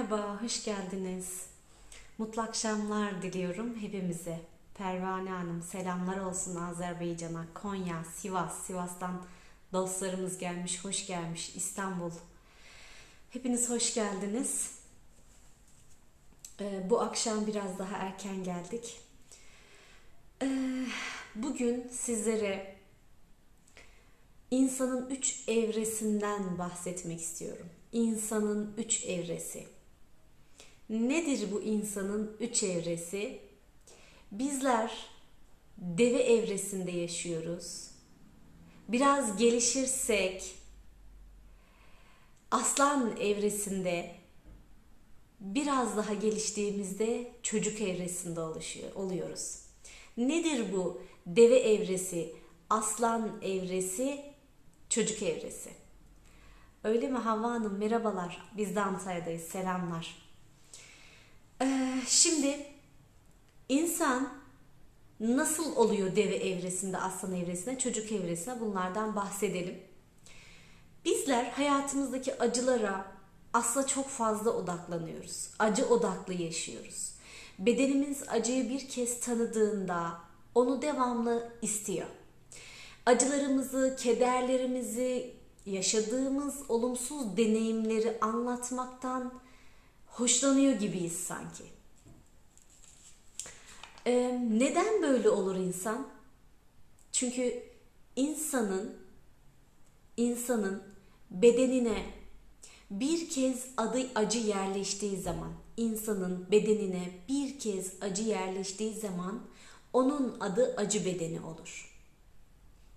Merhaba, hoş geldiniz. Mutlu akşamlar diliyorum hepimize. Pervane Hanım selamlar olsun Azerbaycan'a, Konya, Sivas, Sivas'tan dostlarımız gelmiş, hoş gelmiş, İstanbul. Hepiniz hoş geldiniz. Ee, bu akşam biraz daha erken geldik. Ee, bugün sizlere insanın üç evresinden bahsetmek istiyorum. İnsanın üç evresi. Nedir bu insanın üç evresi? Bizler deve evresinde yaşıyoruz. Biraz gelişirsek aslan evresinde biraz daha geliştiğimizde çocuk evresinde oluşuyor, oluyoruz. Nedir bu deve evresi, aslan evresi, çocuk evresi? Öyle mi Havva Hanım? Merhabalar. Biz de Antalya'dayız. Selamlar. Ee, şimdi insan nasıl oluyor deve evresinde, aslan evresinde, çocuk evresinde bunlardan bahsedelim. Bizler hayatımızdaki acılara aslında çok fazla odaklanıyoruz. Acı odaklı yaşıyoruz. Bedenimiz acıyı bir kez tanıdığında onu devamlı istiyor. Acılarımızı, kederlerimizi, yaşadığımız olumsuz deneyimleri anlatmaktan hoşlanıyor gibiyiz sanki. Ee, neden böyle olur insan? Çünkü insanın insanın bedenine bir kez adı acı yerleştiği zaman, insanın bedenine bir kez acı yerleştiği zaman onun adı acı bedeni olur.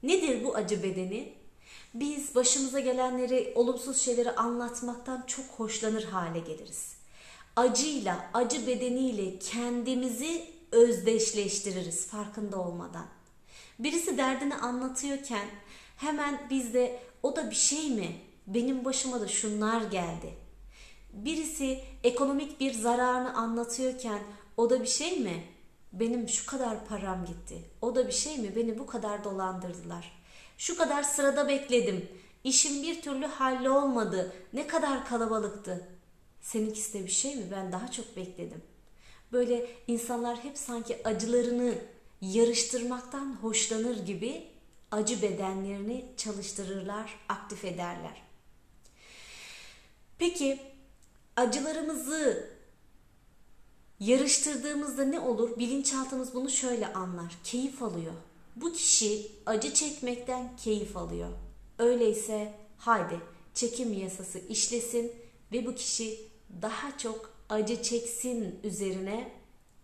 Nedir bu acı bedeni? Biz başımıza gelenleri, olumsuz şeyleri anlatmaktan çok hoşlanır hale geliriz. Acıyla, acı bedeniyle kendimizi özdeşleştiririz farkında olmadan. Birisi derdini anlatıyorken hemen biz de o da bir şey mi? Benim başıma da şunlar geldi. Birisi ekonomik bir zararını anlatıyorken o da bir şey mi? Benim şu kadar param gitti. O da bir şey mi? Beni bu kadar dolandırdılar. Şu kadar sırada bekledim. İşim bir türlü hallolmadı. Ne kadar kalabalıktı. Seninkisi de bir şey mi? Ben daha çok bekledim. Böyle insanlar hep sanki acılarını yarıştırmaktan hoşlanır gibi acı bedenlerini çalıştırırlar, aktif ederler. Peki acılarımızı yarıştırdığımızda ne olur? Bilinçaltımız bunu şöyle anlar. Keyif alıyor. Bu kişi acı çekmekten keyif alıyor. Öyleyse haydi çekim yasası işlesin ve bu kişi daha çok acı çeksin üzerine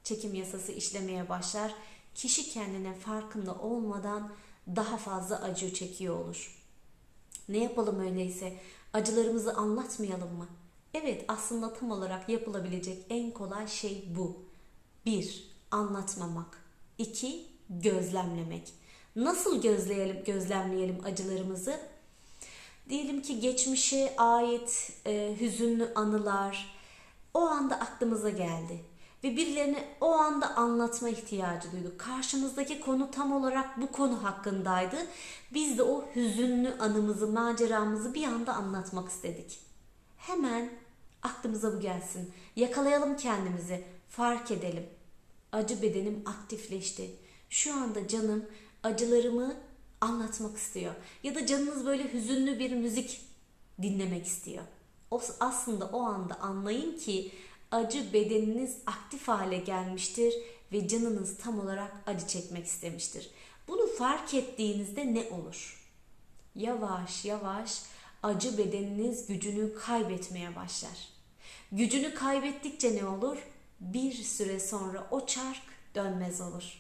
çekim yasası işlemeye başlar. Kişi kendine farkında olmadan daha fazla acı çekiyor olur. Ne yapalım öyleyse? Acılarımızı anlatmayalım mı? Evet aslında tam olarak yapılabilecek en kolay şey bu. 1. Anlatmamak. 2. Gözlemlemek. Nasıl gözleyelim, gözlemleyelim acılarımızı? Diyelim ki geçmişe ait e, hüzünlü anılar o anda aklımıza geldi ve birilerine o anda anlatma ihtiyacı duyduk. Karşımızdaki konu tam olarak bu konu hakkındaydı. Biz de o hüzünlü anımızı, maceramızı bir anda anlatmak istedik. Hemen aklımıza bu gelsin. Yakalayalım kendimizi, fark edelim. Acı bedenim aktifleşti. Şu anda canım acılarımı anlatmak istiyor. Ya da canınız böyle hüzünlü bir müzik dinlemek istiyor. O aslında o anda anlayın ki acı bedeniniz aktif hale gelmiştir ve canınız tam olarak acı çekmek istemiştir. Bunu fark ettiğinizde ne olur? Yavaş yavaş acı bedeniniz gücünü kaybetmeye başlar. Gücünü kaybettikçe ne olur? Bir süre sonra o çark dönmez olur.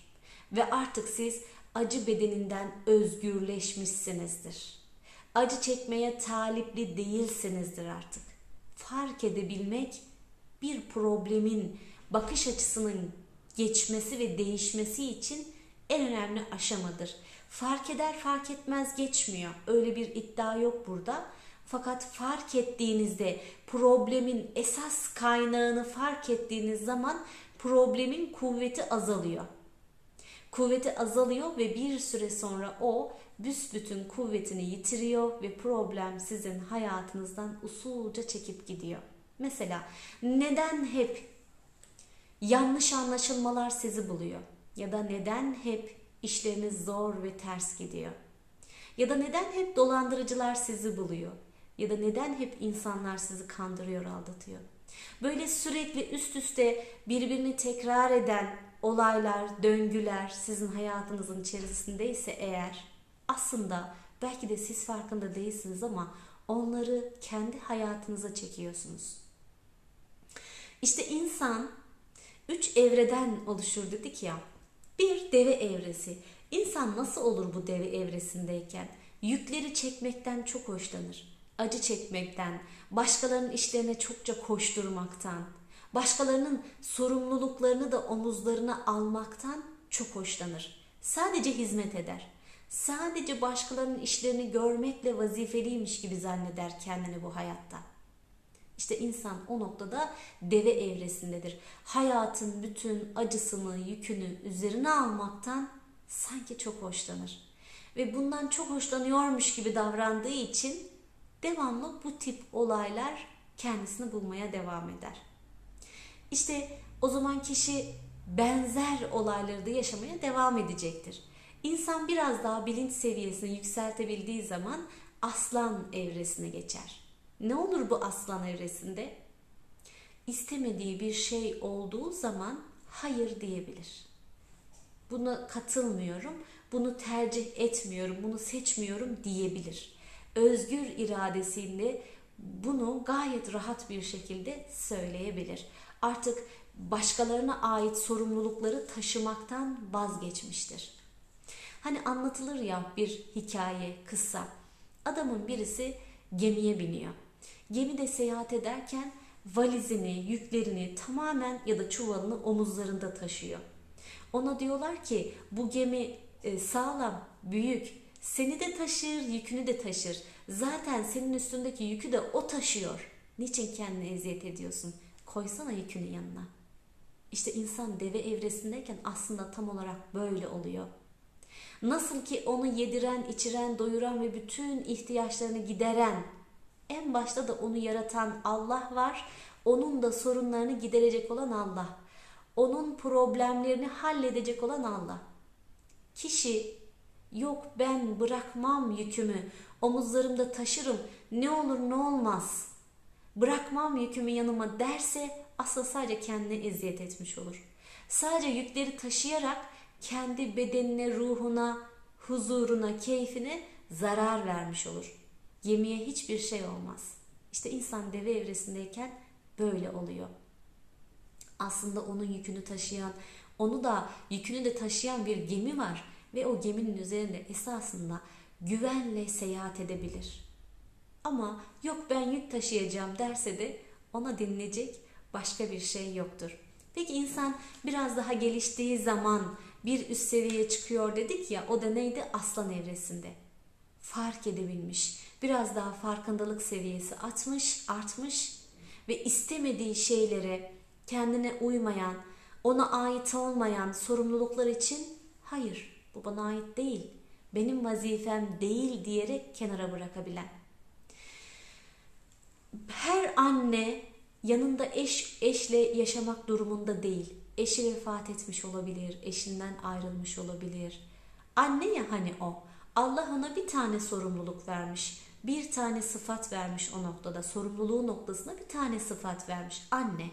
Ve artık siz acı bedeninden özgürleşmişsinizdir. Acı çekmeye talipli değilsinizdir artık. Fark edebilmek bir problemin bakış açısının geçmesi ve değişmesi için en önemli aşamadır. Fark eder fark etmez geçmiyor. Öyle bir iddia yok burada. Fakat fark ettiğinizde problemin esas kaynağını fark ettiğiniz zaman problemin kuvveti azalıyor. Kuvveti azalıyor ve bir süre sonra o büsbütün kuvvetini yitiriyor ve problem sizin hayatınızdan usulca çekip gidiyor. Mesela neden hep yanlış anlaşılmalar sizi buluyor? Ya da neden hep işleriniz zor ve ters gidiyor? Ya da neden hep dolandırıcılar sizi buluyor? Ya da neden hep insanlar sizi kandırıyor, aldatıyor? Böyle sürekli üst üste birbirini tekrar eden olaylar, döngüler sizin hayatınızın içerisindeyse eğer aslında belki de siz farkında değilsiniz ama onları kendi hayatınıza çekiyorsunuz. İşte insan üç evreden oluşur dedik ya. Bir deve evresi. İnsan nasıl olur bu deve evresindeyken? Yükleri çekmekten çok hoşlanır. Acı çekmekten, başkalarının işlerine çokça koşturmaktan, başkalarının sorumluluklarını da omuzlarına almaktan çok hoşlanır. Sadece hizmet eder. Sadece başkalarının işlerini görmekle vazifeliymiş gibi zanneder kendini bu hayatta. İşte insan o noktada deve evresindedir. Hayatın bütün acısını, yükünü üzerine almaktan sanki çok hoşlanır. Ve bundan çok hoşlanıyormuş gibi davrandığı için devamlı bu tip olaylar kendisini bulmaya devam eder. İşte o zaman kişi benzer olayları da yaşamaya devam edecektir. İnsan biraz daha bilinç seviyesini yükseltebildiği zaman aslan evresine geçer. Ne olur bu aslan evresinde? İstemediği bir şey olduğu zaman hayır diyebilir. Buna katılmıyorum, bunu tercih etmiyorum, bunu seçmiyorum diyebilir. Özgür iradesiyle bunu gayet rahat bir şekilde söyleyebilir. Artık başkalarına ait sorumlulukları taşımaktan vazgeçmiştir. Hani anlatılır ya bir hikaye, kıssa. Adamın birisi gemiye biniyor. Gemide seyahat ederken valizini, yüklerini tamamen ya da çuvalını omuzlarında taşıyor. Ona diyorlar ki bu gemi e, sağlam, büyük, seni de taşır, yükünü de taşır. Zaten senin üstündeki yükü de o taşıyor. Niçin kendine eziyet ediyorsun? Koysana yükünü yanına. İşte insan deve evresindeyken aslında tam olarak böyle oluyor. Nasıl ki onu yediren, içiren, doyuran ve bütün ihtiyaçlarını gideren, en başta da onu yaratan Allah var. Onun da sorunlarını giderecek olan Allah. Onun problemlerini halledecek olan Allah. Kişi yok ben bırakmam yükümü, omuzlarımda taşırım, ne olur ne olmaz. Bırakmam yükümü yanıma derse aslında sadece kendine eziyet etmiş olur. Sadece yükleri taşıyarak kendi bedenine, ruhuna, huzuruna, keyfine zarar vermiş olur. Gemiye hiçbir şey olmaz. İşte insan deve evresindeyken böyle oluyor. Aslında onun yükünü taşıyan, onu da yükünü de taşıyan bir gemi var ve o geminin üzerinde esasında güvenle seyahat edebilir. Ama yok ben yük taşıyacağım derse de ona dinleyecek başka bir şey yoktur. Peki insan biraz daha geliştiği zaman bir üst seviyeye çıkıyor dedik ya o da neydi? Aslan evresinde. Fark edebilmiş. Biraz daha farkındalık seviyesi atmış, artmış ve istemediği şeylere kendine uymayan, ona ait olmayan sorumluluklar için hayır bu bana ait değil, benim vazifem değil diyerek kenara bırakabilen. Her anne yanında eş eşle yaşamak durumunda değil. Eşi vefat etmiş olabilir, eşinden ayrılmış olabilir. Anne ya hani o. Allah ona bir tane sorumluluk vermiş. Bir tane sıfat vermiş o noktada. Sorumluluğu noktasına bir tane sıfat vermiş. Anne.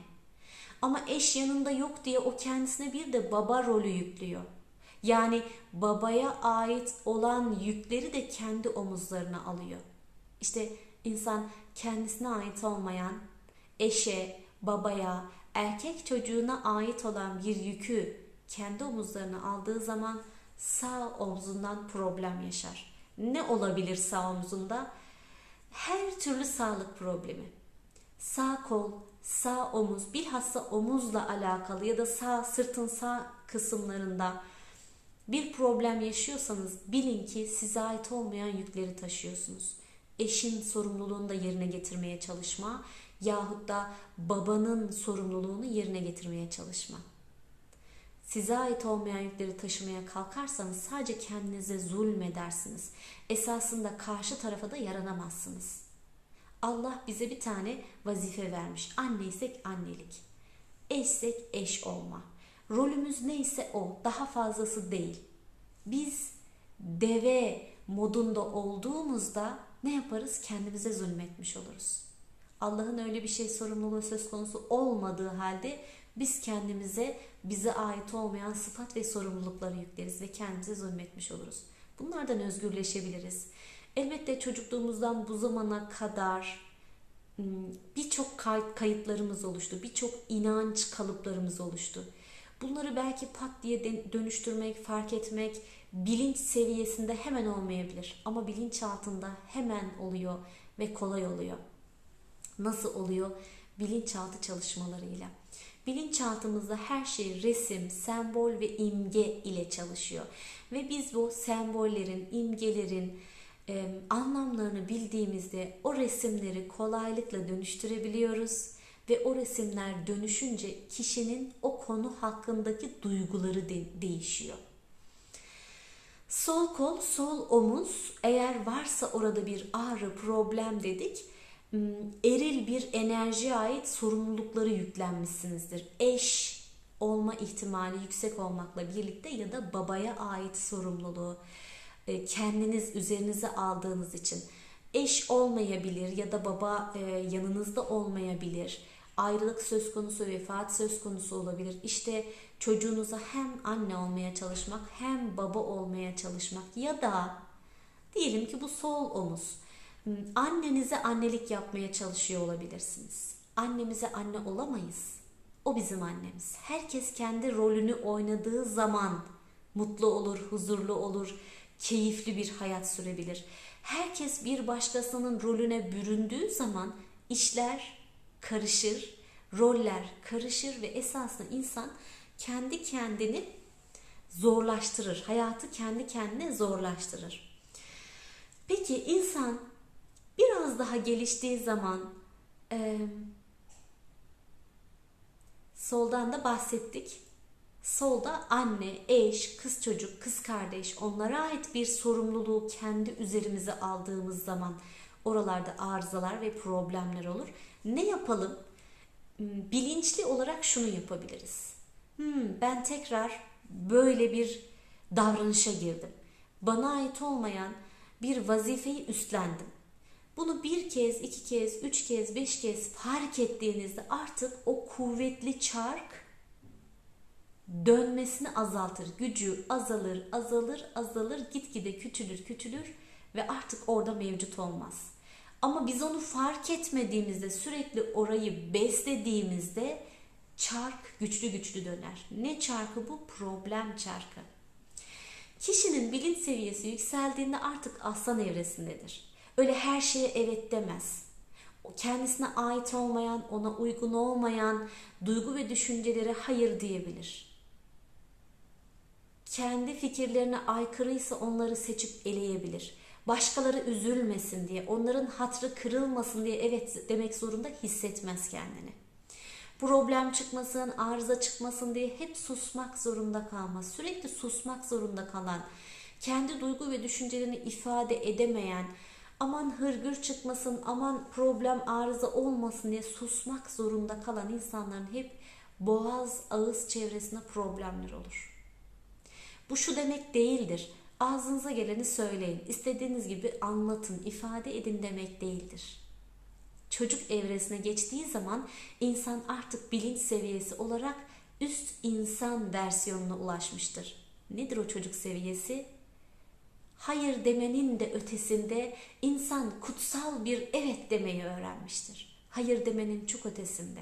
Ama eş yanında yok diye o kendisine bir de baba rolü yüklüyor. Yani babaya ait olan yükleri de kendi omuzlarına alıyor. İşte insan kendisine ait olmayan eşe, babaya, erkek çocuğuna ait olan bir yükü kendi omuzlarına aldığı zaman sağ omzundan problem yaşar. Ne olabilir sağ omzunda? Her türlü sağlık problemi. Sağ kol, sağ omuz, bilhassa omuzla alakalı ya da sağ sırtın sağ kısımlarında bir problem yaşıyorsanız bilin ki size ait olmayan yükleri taşıyorsunuz. Eşin sorumluluğunu da yerine getirmeye çalışma yahut da babanın sorumluluğunu yerine getirmeye çalışma. Size ait olmayan yükleri taşımaya kalkarsanız sadece kendinize zulmedersiniz. Esasında karşı tarafa da yaranamazsınız. Allah bize bir tane vazife vermiş. Anneysek annelik. Eşsek eş olma. Rolümüz neyse o. Daha fazlası değil. Biz deve modunda olduğumuzda ne yaparız? Kendimize zulmetmiş oluruz. Allah'ın öyle bir şey sorumluluğu söz konusu olmadığı halde biz kendimize bize ait olmayan sıfat ve sorumlulukları yükleriz ve kendimize zulmetmiş oluruz. Bunlardan özgürleşebiliriz. Elbette çocukluğumuzdan bu zamana kadar birçok kayıtlarımız oluştu. Birçok inanç kalıplarımız oluştu. Bunları belki pat diye dönüştürmek, fark etmek bilinç seviyesinde hemen olmayabilir. Ama bilinç altında hemen oluyor ve kolay oluyor. Nasıl oluyor? Bilinçaltı çalışmalarıyla. Bilinçaltımızda her şey resim, sembol ve imge ile çalışıyor. Ve biz bu sembollerin, imgelerin e, anlamlarını bildiğimizde o resimleri kolaylıkla dönüştürebiliyoruz ve o resimler dönüşünce kişinin o konu hakkındaki duyguları de- değişiyor. Sol kol, sol omuz eğer varsa orada bir ağrı, problem dedik eril bir enerjiye ait sorumlulukları yüklenmişsinizdir. Eş olma ihtimali yüksek olmakla birlikte ya da babaya ait sorumluluğu e, kendiniz üzerinize aldığınız için eş olmayabilir ya da baba e, yanınızda olmayabilir. Ayrılık söz konusu, vefat söz konusu olabilir. İşte çocuğunuza hem anne olmaya çalışmak hem baba olmaya çalışmak ya da diyelim ki bu sol omuz annenize annelik yapmaya çalışıyor olabilirsiniz. Annemize anne olamayız. O bizim annemiz. Herkes kendi rolünü oynadığı zaman mutlu olur, huzurlu olur, keyifli bir hayat sürebilir. Herkes bir başkasının rolüne büründüğü zaman işler karışır, roller karışır ve esasında insan kendi kendini zorlaştırır. Hayatı kendi kendine zorlaştırır. Peki insan biraz daha geliştiği zaman e, soldan da bahsettik. Solda anne, eş, kız çocuk, kız kardeş onlara ait bir sorumluluğu kendi üzerimize aldığımız zaman oralarda arızalar ve problemler olur. Ne yapalım? Hmm, bilinçli olarak şunu yapabiliriz. Hmm, ben tekrar böyle bir davranışa girdim. Bana ait olmayan bir vazifeyi üstlendim. Bunu bir kez, iki kez, üç kez, beş kez fark ettiğinizde artık o kuvvetli çark dönmesini azaltır. Gücü azalır, azalır, azalır, gitgide küçülür, küçülür ve artık orada mevcut olmaz. Ama biz onu fark etmediğimizde, sürekli orayı beslediğimizde çark güçlü güçlü döner. Ne çarkı bu? Problem çarkı. Kişinin bilinç seviyesi yükseldiğinde artık aslan evresindedir. Öyle her şeye evet demez. Kendisine ait olmayan, ona uygun olmayan duygu ve düşüncelere hayır diyebilir. Kendi fikirlerine aykırıysa onları seçip eleyebilir. Başkaları üzülmesin diye, onların hatrı kırılmasın diye evet demek zorunda hissetmez kendini. Problem çıkmasın, arıza çıkmasın diye hep susmak zorunda kalmaz. Sürekli susmak zorunda kalan, kendi duygu ve düşüncelerini ifade edemeyen, aman hırgür çıkmasın, aman problem arıza olmasın diye susmak zorunda kalan insanların hep boğaz, ağız çevresinde problemler olur. Bu şu demek değildir. Ağzınıza geleni söyleyin, istediğiniz gibi anlatın, ifade edin demek değildir. Çocuk evresine geçtiği zaman insan artık bilinç seviyesi olarak üst insan versiyonuna ulaşmıştır. Nedir o çocuk seviyesi? hayır demenin de ötesinde insan kutsal bir evet demeyi öğrenmiştir. Hayır demenin çok ötesinde.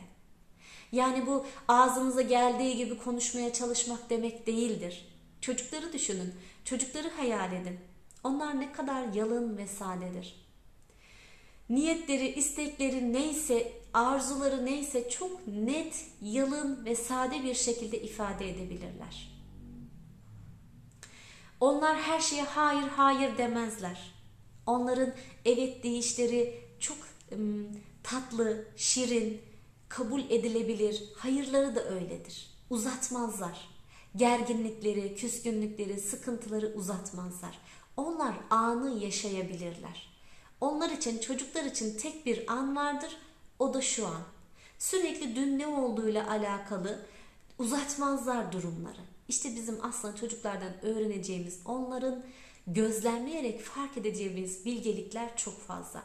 Yani bu ağzımıza geldiği gibi konuşmaya çalışmak demek değildir. Çocukları düşünün, çocukları hayal edin. Onlar ne kadar yalın ve sadedir. Niyetleri, istekleri neyse, arzuları neyse çok net, yalın ve sade bir şekilde ifade edebilirler. Onlar her şeye hayır hayır demezler. Onların evet deyişleri çok ım, tatlı, şirin, kabul edilebilir. Hayırları da öyledir. Uzatmazlar. Gerginlikleri, küskünlükleri, sıkıntıları uzatmazlar. Onlar anı yaşayabilirler. Onlar için, çocuklar için tek bir an vardır. O da şu an. Sürekli dün ne olduğuyla alakalı uzatmazlar durumları. İşte bizim aslında çocuklardan öğreneceğimiz, onların gözlemleyerek fark edeceğimiz bilgelikler çok fazla.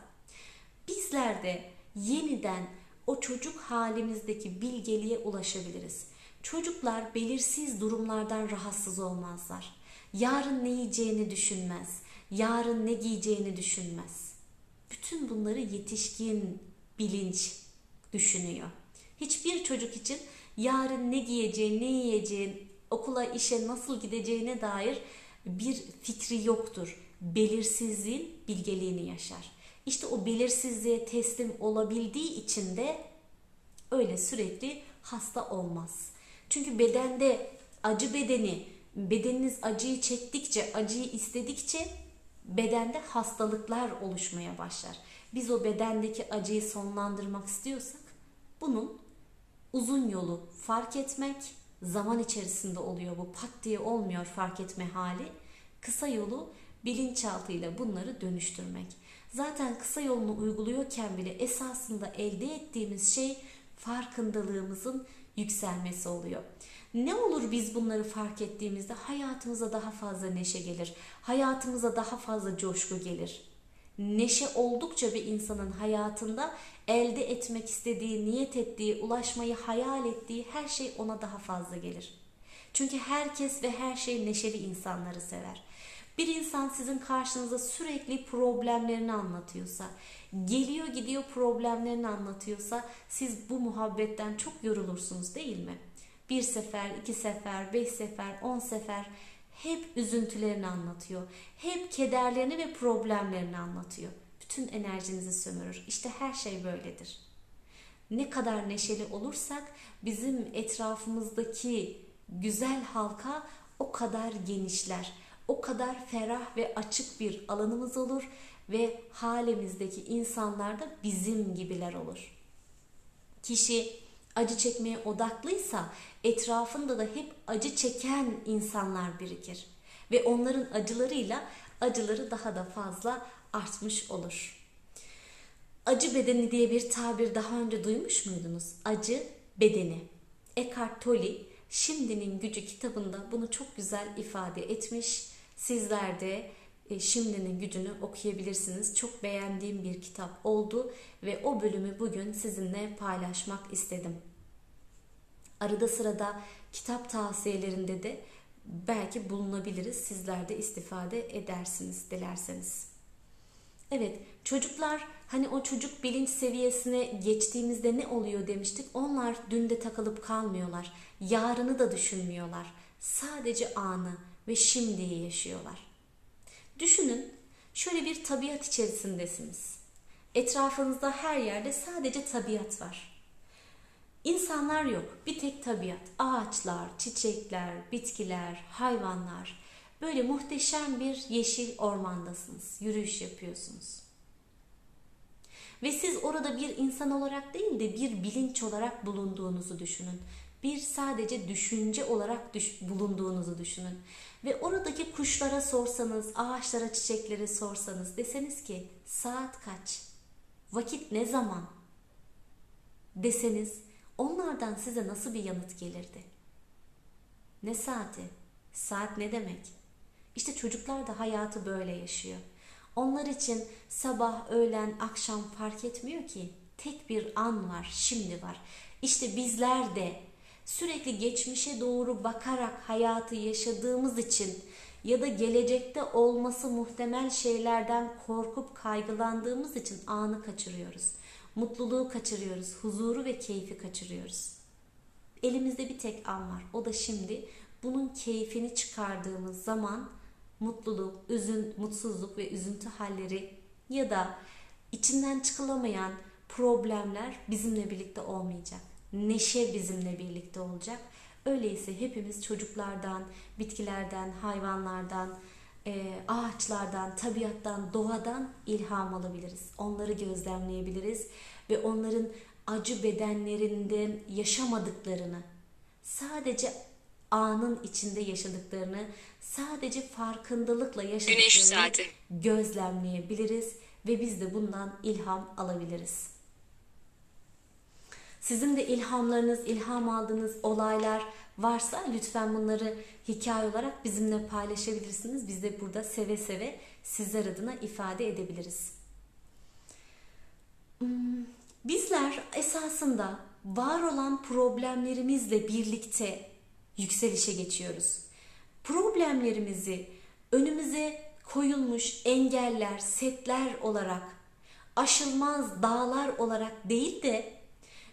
Bizler de yeniden o çocuk halimizdeki bilgeliğe ulaşabiliriz. Çocuklar belirsiz durumlardan rahatsız olmazlar. Yarın ne yiyeceğini düşünmez. Yarın ne giyeceğini düşünmez. Bütün bunları yetişkin bilinç düşünüyor. Hiçbir çocuk için yarın ne giyeceği, ne yiyeceği, okula, işe nasıl gideceğine dair bir fikri yoktur. Belirsizliğin bilgeliğini yaşar. İşte o belirsizliğe teslim olabildiği için de öyle sürekli hasta olmaz. Çünkü bedende acı bedeni, bedeniniz acıyı çektikçe, acıyı istedikçe bedende hastalıklar oluşmaya başlar. Biz o bedendeki acıyı sonlandırmak istiyorsak bunun uzun yolu fark etmek zaman içerisinde oluyor bu pat diye olmuyor fark etme hali. Kısa yolu bilinçaltıyla bunları dönüştürmek. Zaten kısa yolunu uyguluyorken bile esasında elde ettiğimiz şey farkındalığımızın yükselmesi oluyor. Ne olur biz bunları fark ettiğimizde hayatımıza daha fazla neşe gelir. Hayatımıza daha fazla coşku gelir. Neşe oldukça bir insanın hayatında elde etmek istediği, niyet ettiği, ulaşmayı hayal ettiği her şey ona daha fazla gelir. Çünkü herkes ve her şey neşeli insanları sever. Bir insan sizin karşınıza sürekli problemlerini anlatıyorsa, geliyor gidiyor problemlerini anlatıyorsa siz bu muhabbetten çok yorulursunuz değil mi? Bir sefer, iki sefer, beş sefer, on sefer hep üzüntülerini anlatıyor. Hep kederlerini ve problemlerini anlatıyor. Bütün enerjinizi sömürür. İşte her şey böyledir. Ne kadar neşeli olursak bizim etrafımızdaki güzel halka o kadar genişler. O kadar ferah ve açık bir alanımız olur ve halimizdeki insanlar da bizim gibiler olur. Kişi acı çekmeye odaklıysa etrafında da hep acı çeken insanlar birikir ve onların acılarıyla acıları daha da fazla artmış olur. Acı bedeni diye bir tabir daha önce duymuş muydunuz? Acı bedeni. Eckhart Tolle Şimdinin Gücü kitabında bunu çok güzel ifade etmiş. Sizler de e, Şimdinin Gücünü okuyabilirsiniz. Çok beğendiğim bir kitap oldu ve o bölümü bugün sizinle paylaşmak istedim. Arada sırada kitap tavsiyelerinde de belki bulunabiliriz. Sizler de istifade edersiniz dilerseniz. Evet çocuklar hani o çocuk bilinç seviyesine geçtiğimizde ne oluyor demiştik. Onlar dünde takılıp kalmıyorlar. Yarını da düşünmüyorlar. Sadece anı ve şimdiyi yaşıyorlar. Düşünün şöyle bir tabiat içerisindesiniz. Etrafınızda her yerde sadece tabiat var. İnsanlar yok. Bir tek tabiat. Ağaçlar, çiçekler, bitkiler, hayvanlar. Böyle muhteşem bir yeşil ormandasınız. Yürüyüş yapıyorsunuz. Ve siz orada bir insan olarak değil de bir bilinç olarak bulunduğunuzu düşünün. Bir sadece düşünce olarak düş bulunduğunuzu düşünün. Ve oradaki kuşlara sorsanız, ağaçlara, çiçeklere sorsanız deseniz ki saat kaç? Vakit ne zaman? Deseniz onlardan size nasıl bir yanıt gelirdi? Ne saati? Saat ne demek? İşte çocuklar da hayatı böyle yaşıyor. Onlar için sabah, öğlen, akşam fark etmiyor ki. Tek bir an var, şimdi var. İşte bizler de sürekli geçmişe doğru bakarak hayatı yaşadığımız için ya da gelecekte olması muhtemel şeylerden korkup kaygılandığımız için anı kaçırıyoruz. Mutluluğu kaçırıyoruz, huzuru ve keyfi kaçırıyoruz. Elimizde bir tek an var. O da şimdi bunun keyfini çıkardığımız zaman mutluluk, üzün, mutsuzluk ve üzüntü halleri ya da içinden çıkılamayan problemler bizimle birlikte olmayacak. Neşe bizimle birlikte olacak. Öyleyse hepimiz çocuklardan, bitkilerden, hayvanlardan, e, ağaçlardan, tabiattan, doğadan ilham alabiliriz. Onları gözlemleyebiliriz ve onların acı bedenlerinden yaşamadıklarını, sadece anın içinde yaşadıklarını, sadece farkındalıkla yaşadıklarını gözlemleyebiliriz ve biz de bundan ilham alabiliriz. Sizin de ilhamlarınız, ilham aldığınız olaylar varsa lütfen bunları hikaye olarak bizimle paylaşabilirsiniz. Biz de burada seve seve sizler adına ifade edebiliriz. Hmm, bizler esasında var olan problemlerimizle birlikte yükselişe geçiyoruz. Problemlerimizi önümüze koyulmuş engeller, setler olarak, aşılmaz dağlar olarak değil de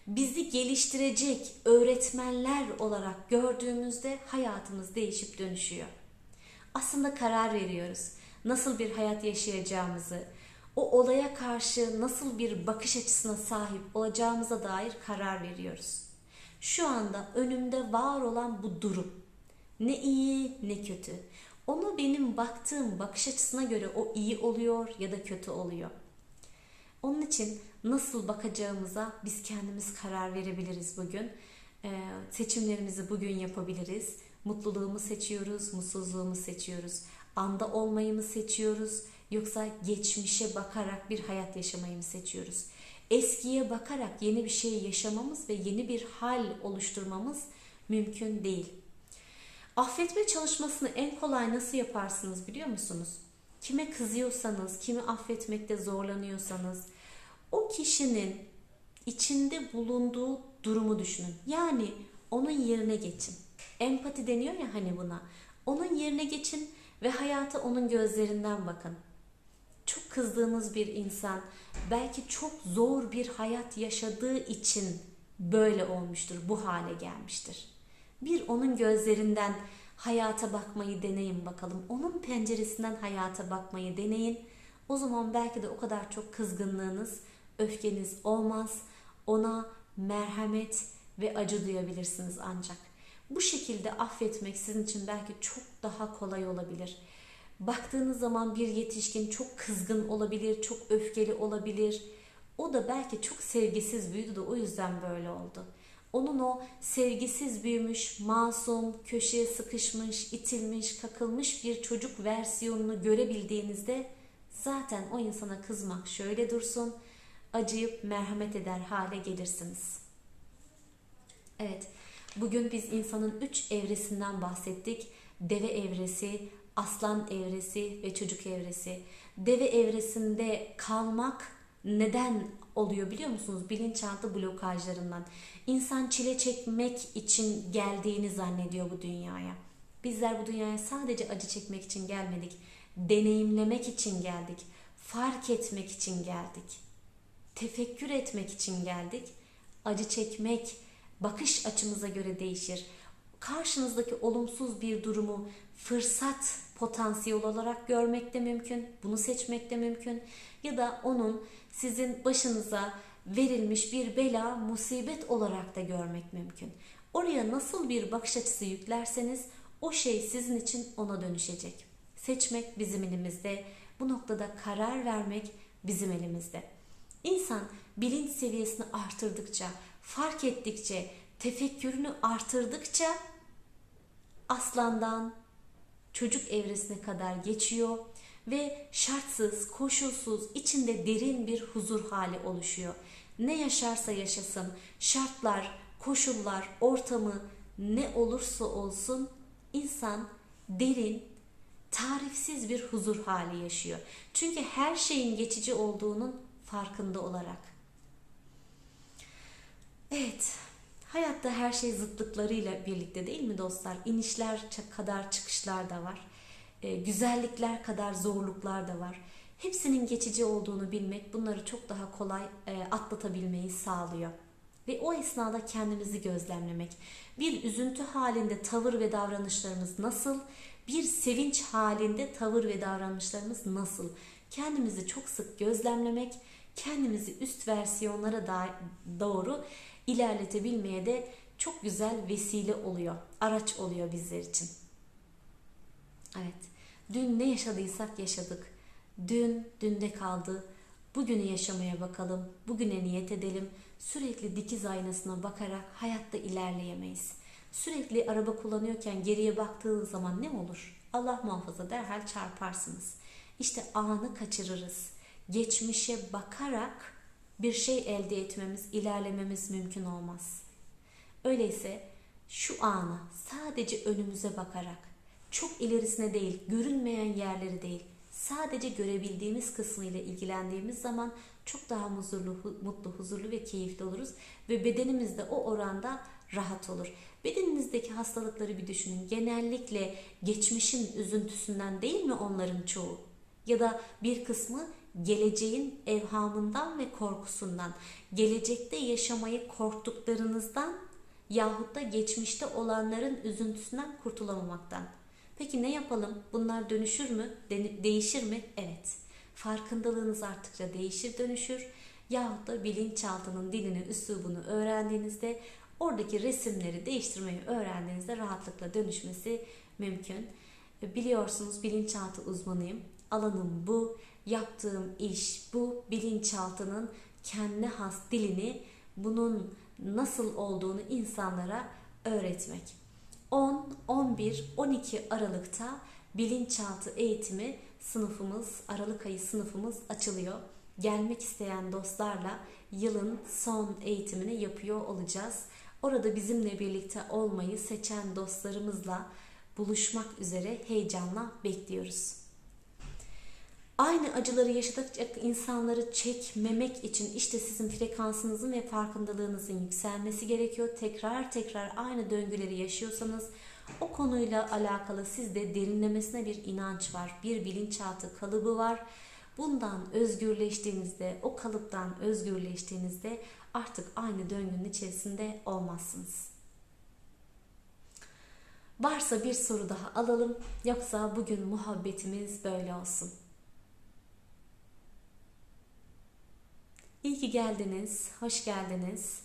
bizi geliştirecek öğretmenler olarak gördüğümüzde hayatımız değişip dönüşüyor. Aslında karar veriyoruz. Nasıl bir hayat yaşayacağımızı, o olaya karşı nasıl bir bakış açısına sahip olacağımıza dair karar veriyoruz. Şu anda önümde var olan bu durum. Ne iyi ne kötü. Onu benim baktığım bakış açısına göre o iyi oluyor ya da kötü oluyor. Onun için nasıl bakacağımıza biz kendimiz karar verebiliriz bugün. Ee, seçimlerimizi bugün yapabiliriz. Mutluluğumu seçiyoruz, mutsuzluğumu seçiyoruz. Anda olmayı mı seçiyoruz yoksa geçmişe bakarak bir hayat yaşamayı mı seçiyoruz? Eskiye bakarak yeni bir şey yaşamamız ve yeni bir hal oluşturmamız mümkün değil. Affetme çalışmasını en kolay nasıl yaparsınız biliyor musunuz? Kime kızıyorsanız, kimi affetmekte zorlanıyorsanız o kişinin içinde bulunduğu durumu düşünün. Yani onun yerine geçin. Empati deniyor ya hani buna. Onun yerine geçin ve hayata onun gözlerinden bakın. Çok kızdığınız bir insan belki çok zor bir hayat yaşadığı için böyle olmuştur, bu hale gelmiştir. Bir onun gözlerinden hayata bakmayı deneyin bakalım. Onun penceresinden hayata bakmayı deneyin. O zaman belki de o kadar çok kızgınlığınız, öfkeniz olmaz. Ona merhamet ve acı duyabilirsiniz ancak. Bu şekilde affetmek sizin için belki çok daha kolay olabilir. Baktığınız zaman bir yetişkin çok kızgın olabilir, çok öfkeli olabilir. O da belki çok sevgisiz büyüdü de o yüzden böyle oldu. Onun o sevgisiz büyümüş, masum, köşeye sıkışmış, itilmiş, kakılmış bir çocuk versiyonunu görebildiğinizde zaten o insana kızmak şöyle dursun, acıyıp merhamet eder hale gelirsiniz. Evet, bugün biz insanın üç evresinden bahsettik. Deve evresi, aslan evresi ve çocuk evresi. Deve evresinde kalmak neden oluyor biliyor musunuz? Bilinçaltı blokajlarından. İnsan çile çekmek için geldiğini zannediyor bu dünyaya. Bizler bu dünyaya sadece acı çekmek için gelmedik. Deneyimlemek için geldik. Fark etmek için geldik. Tefekkür etmek için geldik. Acı çekmek bakış açımıza göre değişir. Karşınızdaki olumsuz bir durumu fırsat potansiyel olarak görmek de mümkün. Bunu seçmek de mümkün. Ya da onun sizin başınıza verilmiş bir bela, musibet olarak da görmek mümkün. Oraya nasıl bir bakış açısı yüklerseniz o şey sizin için ona dönüşecek. Seçmek bizim elimizde. Bu noktada karar vermek bizim elimizde. İnsan bilinç seviyesini artırdıkça, fark ettikçe, tefekkürünü artırdıkça aslandan çocuk evresine kadar geçiyor ve şartsız, koşulsuz, içinde derin bir huzur hali oluşuyor. Ne yaşarsa yaşasın, şartlar, koşullar, ortamı ne olursa olsun insan derin, tarifsiz bir huzur hali yaşıyor. Çünkü her şeyin geçici olduğunun farkında olarak. Evet, hayatta her şey zıtlıklarıyla birlikte değil mi dostlar? İnişler kadar çıkışlar da var e, güzellikler kadar zorluklar da var. Hepsinin geçici olduğunu bilmek bunları çok daha kolay e, atlatabilmeyi sağlıyor. Ve o esnada kendimizi gözlemlemek. Bir üzüntü halinde tavır ve davranışlarımız nasıl? Bir sevinç halinde tavır ve davranışlarımız nasıl? Kendimizi çok sık gözlemlemek, kendimizi üst versiyonlara da doğru ilerletebilmeye de çok güzel vesile oluyor, araç oluyor bizler için. Evet. Dün ne yaşadıysak yaşadık. Dün dünde kaldı. Bugünü yaşamaya bakalım. Bugüne niyet edelim. Sürekli dikiz aynasına bakarak hayatta ilerleyemeyiz. Sürekli araba kullanıyorken geriye baktığınız zaman ne olur? Allah muhafaza derhal çarparsınız. İşte anı kaçırırız. Geçmişe bakarak bir şey elde etmemiz, ilerlememiz mümkün olmaz. Öyleyse şu ana sadece önümüze bakarak, çok ilerisine değil, görünmeyen yerleri değil, sadece görebildiğimiz kısmı ile ilgilendiğimiz zaman çok daha huzurlu, mutlu, huzurlu ve keyifli oluruz ve bedenimiz de o oranda rahat olur. Bedeninizdeki hastalıkları bir düşünün. Genellikle geçmişin üzüntüsünden değil mi onların çoğu? Ya da bir kısmı geleceğin evhamından ve korkusundan, gelecekte yaşamayı korktuklarınızdan yahut da geçmişte olanların üzüntüsünden kurtulamamaktan. Peki ne yapalım? Bunlar dönüşür mü? De- değişir mi? Evet. Farkındalığınız arttıkça değişir, dönüşür. Yahut da bilinçaltının dilini, üslubunu öğrendiğinizde oradaki resimleri değiştirmeyi öğrendiğinizde rahatlıkla dönüşmesi mümkün. Biliyorsunuz bilinçaltı uzmanıyım. Alanım bu. Yaptığım iş bu. Bilinçaltının kendi has dilini, bunun nasıl olduğunu insanlara öğretmek. 10, 11, 12 Aralık'ta bilinçaltı eğitimi sınıfımız, Aralık ayı sınıfımız açılıyor. Gelmek isteyen dostlarla yılın son eğitimini yapıyor olacağız. Orada bizimle birlikte olmayı seçen dostlarımızla buluşmak üzere heyecanla bekliyoruz. Aynı acıları yaşadıkça insanları çekmemek için işte sizin frekansınızın ve farkındalığınızın yükselmesi gerekiyor. Tekrar tekrar aynı döngüleri yaşıyorsanız o konuyla alakalı sizde derinlemesine bir inanç var, bir bilinçaltı kalıbı var. Bundan özgürleştiğinizde, o kalıptan özgürleştiğinizde artık aynı döngünün içerisinde olmazsınız. Varsa bir soru daha alalım yoksa bugün muhabbetimiz böyle olsun. İyi ki geldiniz, hoş geldiniz.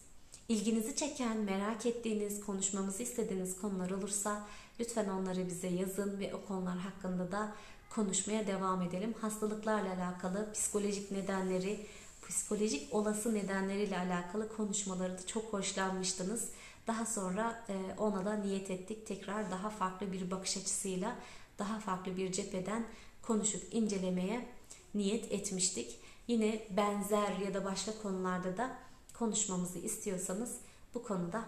İlginizi çeken, merak ettiğiniz, konuşmamızı istediğiniz konular olursa lütfen onları bize yazın ve o konular hakkında da konuşmaya devam edelim. Hastalıklarla alakalı psikolojik nedenleri, psikolojik olası nedenleriyle alakalı konuşmaları da çok hoşlanmıştınız. Daha sonra e, ona da niyet ettik. Tekrar daha farklı bir bakış açısıyla, daha farklı bir cepheden konuşup incelemeye niyet etmiştik. Yine benzer ya da başka konularda da konuşmamızı istiyorsanız bu konuda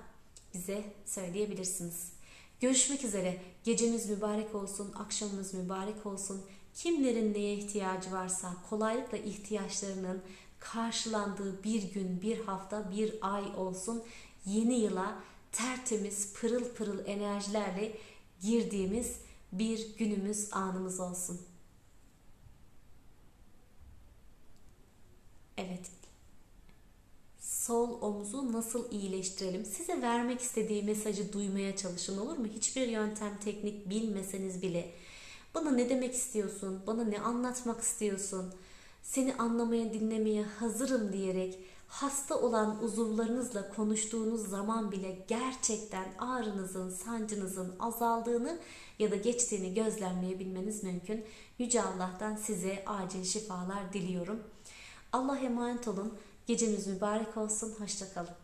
bize söyleyebilirsiniz. Görüşmek üzere. Gecemiz mübarek olsun, akşamımız mübarek olsun. Kimlerin neye ihtiyacı varsa kolaylıkla ihtiyaçlarının karşılandığı bir gün, bir hafta, bir ay olsun. Yeni yıla tertemiz, pırıl pırıl enerjilerle girdiğimiz bir günümüz, anımız olsun. Evet. Sol omuzu nasıl iyileştirelim? Size vermek istediği mesajı duymaya çalışın olur mu? Hiçbir yöntem, teknik bilmeseniz bile. Bana ne demek istiyorsun? Bana ne anlatmak istiyorsun? Seni anlamaya, dinlemeye hazırım diyerek hasta olan uzuvlarınızla konuştuğunuz zaman bile gerçekten ağrınızın, sancınızın azaldığını ya da geçtiğini gözlemleyebilmeniz mümkün. Yüce Allah'tan size acil şifalar diliyorum. Allah emanet olun. Geceniz mübarek olsun. Hoşçakalın.